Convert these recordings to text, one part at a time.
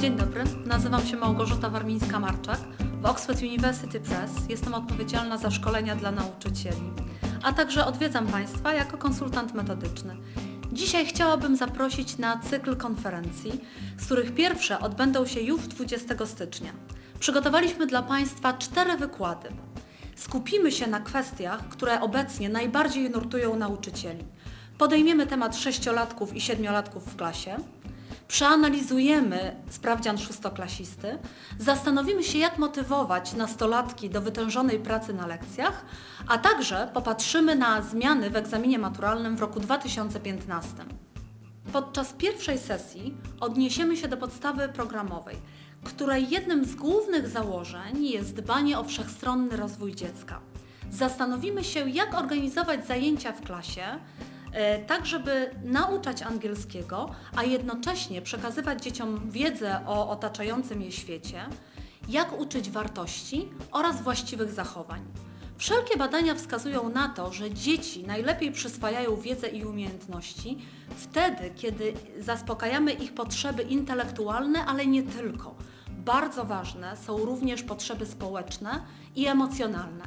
Dzień dobry, nazywam się Małgorzata Warmińska-Marczak. W Oxford University Press jestem odpowiedzialna za szkolenia dla nauczycieli, a także odwiedzam Państwa jako konsultant metodyczny. Dzisiaj chciałabym zaprosić na cykl konferencji, z których pierwsze odbędą się już 20 stycznia. Przygotowaliśmy dla Państwa cztery wykłady. Skupimy się na kwestiach, które obecnie najbardziej nurtują nauczycieli. Podejmiemy temat sześciolatków i siedmiolatków w klasie, przeanalizujemy sprawdzian szóstoklasisty, zastanowimy się, jak motywować nastolatki do wytężonej pracy na lekcjach, a także popatrzymy na zmiany w egzaminie maturalnym w roku 2015. Podczas pierwszej sesji odniesiemy się do podstawy programowej, której jednym z głównych założeń jest dbanie o wszechstronny rozwój dziecka. Zastanowimy się, jak organizować zajęcia w klasie, tak żeby nauczać angielskiego, a jednocześnie przekazywać dzieciom wiedzę o otaczającym je świecie, jak uczyć wartości oraz właściwych zachowań. Wszelkie badania wskazują na to, że dzieci najlepiej przyswajają wiedzę i umiejętności wtedy, kiedy zaspokajamy ich potrzeby intelektualne, ale nie tylko. Bardzo ważne są również potrzeby społeczne i emocjonalne.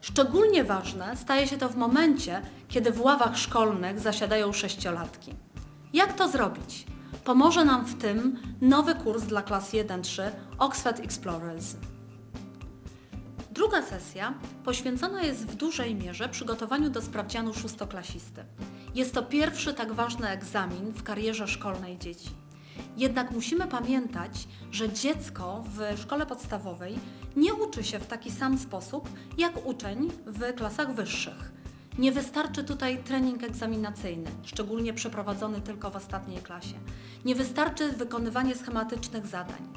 Szczególnie ważne staje się to w momencie, kiedy w ławach szkolnych zasiadają sześciolatki. Jak to zrobić? Pomoże nam w tym nowy kurs dla klas 1-3 Oxford Explorers. Druga sesja poświęcona jest w dużej mierze przygotowaniu do sprawdzianu szóstoklasisty. Jest to pierwszy tak ważny egzamin w karierze szkolnej dzieci. Jednak musimy pamiętać, że dziecko w szkole podstawowej nie uczy się w taki sam sposób jak uczeń w klasach wyższych. Nie wystarczy tutaj trening egzaminacyjny, szczególnie przeprowadzony tylko w ostatniej klasie. Nie wystarczy wykonywanie schematycznych zadań.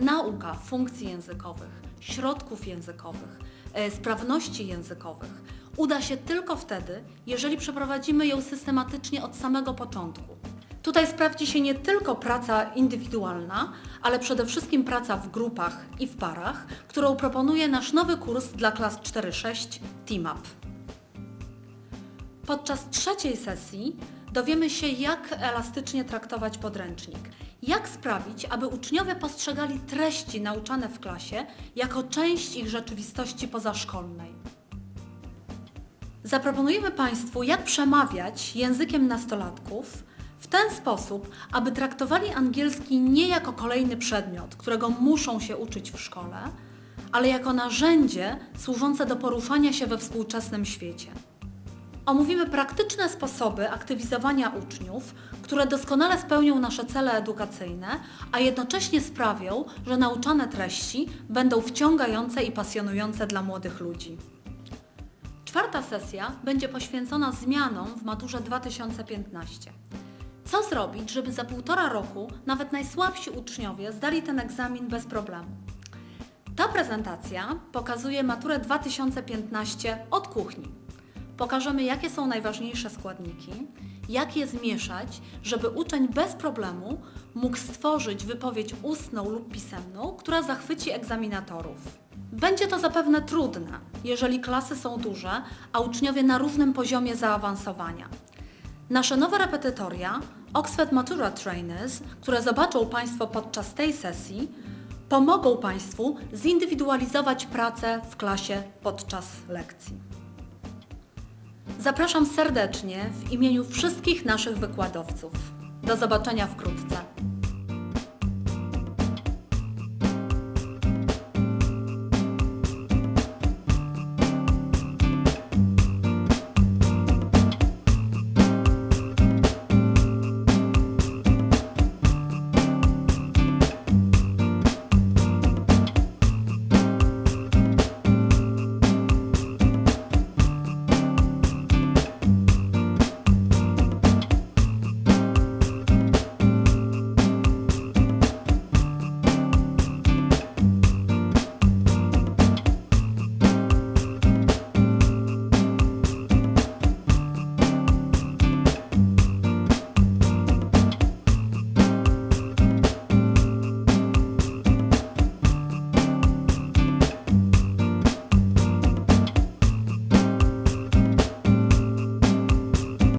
Nauka funkcji językowych, środków językowych, e, sprawności językowych uda się tylko wtedy, jeżeli przeprowadzimy ją systematycznie od samego początku. Tutaj sprawdzi się nie tylko praca indywidualna, ale przede wszystkim praca w grupach i w parach, którą proponuje nasz nowy kurs dla klas 4-6 TeamUp. Podczas trzeciej sesji dowiemy się, jak elastycznie traktować podręcznik. Jak sprawić, aby uczniowie postrzegali treści nauczane w klasie jako część ich rzeczywistości pozaszkolnej. Zaproponujemy Państwu, jak przemawiać językiem nastolatków w ten sposób, aby traktowali angielski nie jako kolejny przedmiot, którego muszą się uczyć w szkole, ale jako narzędzie służące do poruszania się we współczesnym świecie. Omówimy praktyczne sposoby aktywizowania uczniów, które doskonale spełnią nasze cele edukacyjne, a jednocześnie sprawią, że nauczane treści będą wciągające i pasjonujące dla młodych ludzi. Czwarta sesja będzie poświęcona zmianom w maturze 2015. Co zrobić, żeby za półtora roku nawet najsłabsi uczniowie zdali ten egzamin bez problemu? Ta prezentacja pokazuje maturę 2015 od kuchni. Pokażemy, jakie są najważniejsze składniki, jak je zmieszać, żeby uczeń bez problemu mógł stworzyć wypowiedź ustną lub pisemną, która zachwyci egzaminatorów. Będzie to zapewne trudne, jeżeli klasy są duże, a uczniowie na równym poziomie zaawansowania. Nasze nowe repetytoria, Oxford Matura Trainers, które zobaczą Państwo podczas tej sesji, pomogą Państwu zindywidualizować pracę w klasie podczas lekcji. Zapraszam serdecznie w imieniu wszystkich naszych wykładowców. Do zobaczenia wkrótce.